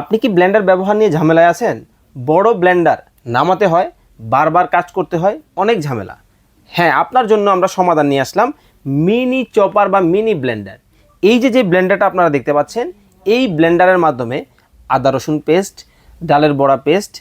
আপনি কি ব্লেন্ডার ব্যবহার নিয়ে ঝামেলায় আছেন? বড় ব্লেন্ডার নামাতে হয়, বারবার কাজ করতে হয়, অনেক ঝামেলা। হ্যাঁ আপনার জন্য আমরা সমাধান নিয়ে আসলাম মিনি চপার বা মিনি ব্লেন্ডার। এই যে যে ব্লেন্ডারটা আপনারা দেখতে পাচ্ছেন, এই ব্লেন্ডারের মাধ্যমে আদা, রসুন পেস্ট, ডালের বড়া পেস্ট,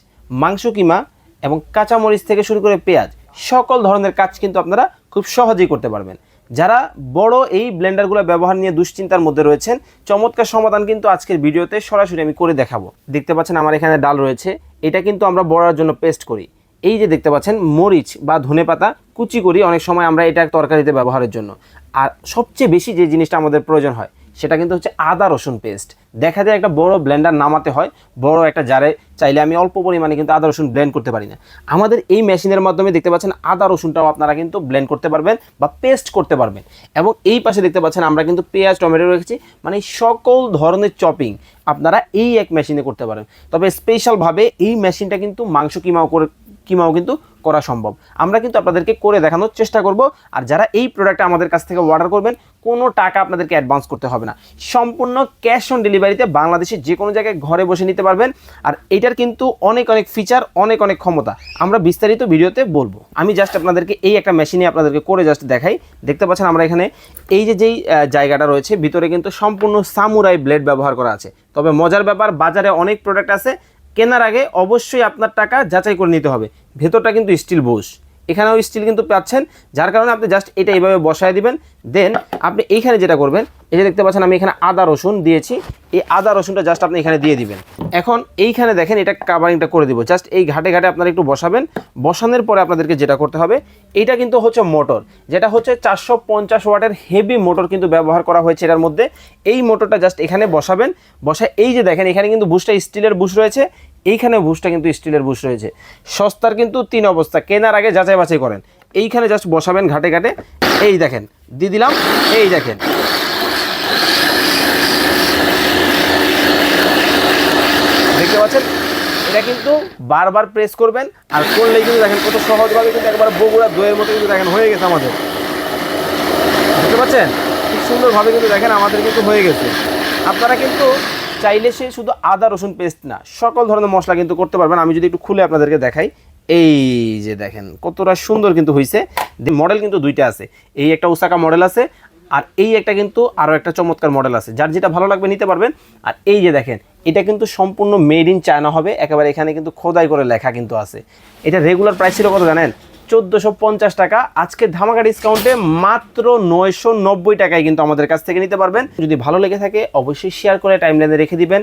মাংস কিমা এবং কাঁচামরিচ থেকে শুরু করে পেঁয়াজ, সকল ধরনের কাজ কিন্তু আপনারা খুব সহজেই করতে পারবেন। যারা বড় এই ব্লেন্ডারগুলো ব্যবহার নিয়ে দুশ্চিন্তার মধ্যে রয়েছেন, চমৎকার সমাধান কিন্তু আজকের ভিডিওতে সরাসরি আমি করে দেখাবো। দেখতে পাচ্ছেন আমার এখানে ডাল রয়েছে, এটা কিন্তু আমরা বড়ার জন্য পেস্ট করি। এই যে দেখতে পাচ্ছেন, মরিচ বা ধনে পাতা কুচি করি, অনেক সময় আমরা এটা তরকারিতে ব্যবহারের জন্য। আর সবচেয়ে বেশি যে জিনিসটা আমাদের প্রয়োজন হয় সেটা কিন্তু হচ্ছে আদা রসুন পেস্ট দেখা যায় একটা বড় ব্লেন্ডার নামাতে হয়, বড় একটা জারে। চাইলে আমি অল্প পরিমাণে কিন্তু আদা রসুন ব্লেন্ড করতে পারি না। আমাদের এই মেশিনের মাধ্যমে দেখতে পাচ্ছেন আদা রসুনটাও আপনারা কিন্তু ব্লেন্ড করতে পারবেন বা পেস্ট করতে পারবেন। এবং এই পাশে দেখতে পাচ্ছেন আমরা কিন্তু পেঁয়াজ, টমেটো রেখেছি। মানে সকল ধরনের চপিং আপনারা এই এক মেশিনে করতে পারেন। তবে স্পেশালভাবে এই মেশিনটা কিন্তু মাংস কিমাও করে, কিমাও কিন্তু করা সম্ভব। আমরা কিন্তু আপনাদেরকে করে দেখানোর চেষ্টা করব, আর যারা এই প্রোডাক্টটা আমাদের কাছ থেকে অর্ডার করবেন, কোনো টাকা আপনাদেরকে অ্যাডভান্স করতে হবে না। সম্পূর্ণ ক্যাশ অন ডেলিভারিতে বাংলাদেশের যে কোনো জায়গায় ঘরে বসে নিতে পারবেন, আর এটার কিন্তু অনেক অনেক ফিচার অনেক অনেক ক্ষমতা। আমরা বিস্তারিত ভিডিওতে বলব। আমি জাস্ট আপনাদেরকে এই একটা মেশিনে আপনাদেরকে করে জাস্ট দেখাই। দেখতে পাচ্ছেন আমরা এখানে এই যে, যেই জায়গাটা রয়েছে, ভিতরে কিন্তু সম্পূর্ণ সামুরাই ব্লেড ব্যবহার করা আছে। তবে মজার ব্যাপার, বাজারে অনেক প্রোডাক্ট আছে কেনার আগে অবশ্যই আপনার টাকা যাচাই করে নিতে হবে। ভেতরটা কিন্তু স্টিল বোস এখানেও স্টিল কিন্তু পাচ্ছেন, যার কারণে আপনি জাস্ট এটা এইভাবে বসায় দিবেন। দেন আপনি এইখানে যেটা করবেন, এই যে দেখতে পাচ্ছেন আমি এখানে আদা, রসুন দিয়েছি, এই আদা, রসুনটা জাস্ট আপনি এখানে দিয়ে দিবেন। এখন এইখানে দেখেন এটা কাভারিংটা করে দিব জাস্ট এই ঘাটে ঘাটে আপনারা একটু বসাবেন। বসানোর পরে আপনাদেরকে যেটা করতে হবে, এটা কিন্তু হচ্ছে মোটর, যেটা হচ্ছে চারশো পঞ্চাশ ওয়াটের হেভি মোটর কিন্তু ব্যবহার করা হয়েছে এটার মধ্যে। এই মোটরটা জাস্ট এখানে বসাবেন, বসায় এই যে দেখেন এখানে কিন্তু বুশটা স্টিলের বুশ রয়েছে। এইখানে বুশটা কিন্তু স্টিলের বুশ রয়েছে। সস্তার কিন্তু তিন অবস্থা, কেনার আগে যাচাই বাছাই করেন। এইখানে জাস্ট বসাবেন ঘাটে ঘাটে। এই দেখেন, দিয়ে দিলাম, এই দেখেন। দেখতে পাচ্ছেন? এটা কিন্তু বারবার প্রেস করবেন, আর করলেই কিন্তু দেখেন কত সহজভাবে কিন্তু একবার বগুড়া দইয়ের মতো কিন্তু দেখেন হয়ে গেছে আমাদের। বুঝতে পারছেন খুব সুন্দরভাবে কিন্তু দেখেন আমাদের কিন্তু হয়ে গেছে। আপনারা কিন্তু চাইলে সে শুধু আদা, রসুন পেস্ট না, সকল ধরনের মশলা কিন্তু করতে পারবেন। আমি যদি একটু খুলে আপনাদেরকে দেখাই, এই যে দেখেন, কতটা সুন্দর কিন্তু হয়েছে মডেল কিন্তু দুইটা আছে। এই একটা ওসাকা মডেল আছে, আর এই একটা কিন্তু আরও একটা চমৎকার মডেল আছে। যার যেটা ভালো লাগবে নিতে পারবেন। আর এই যে দেখেন, এটা কিন্তু সম্পূর্ণ মেড ইন চায়না হবে। একেবারে এখানে কিন্তু খোদাই করে লেখা কিন্তু আছে। এটা রেগুলার প্রাইস ছিল কত জানেন? চোদ্দোশো পঞ্চাশ টাকা। আজকে ধামাকা ডিসকাউন্টে মাত্র নয়শো নব্বই টাকায় কিন্তু আমাদের কাছ থেকে নিতে পারবেন। যদি ভালো লেগে থাকে, অবশ্যই শেয়ার করে টাইমলাইনে রেখে দিবেন।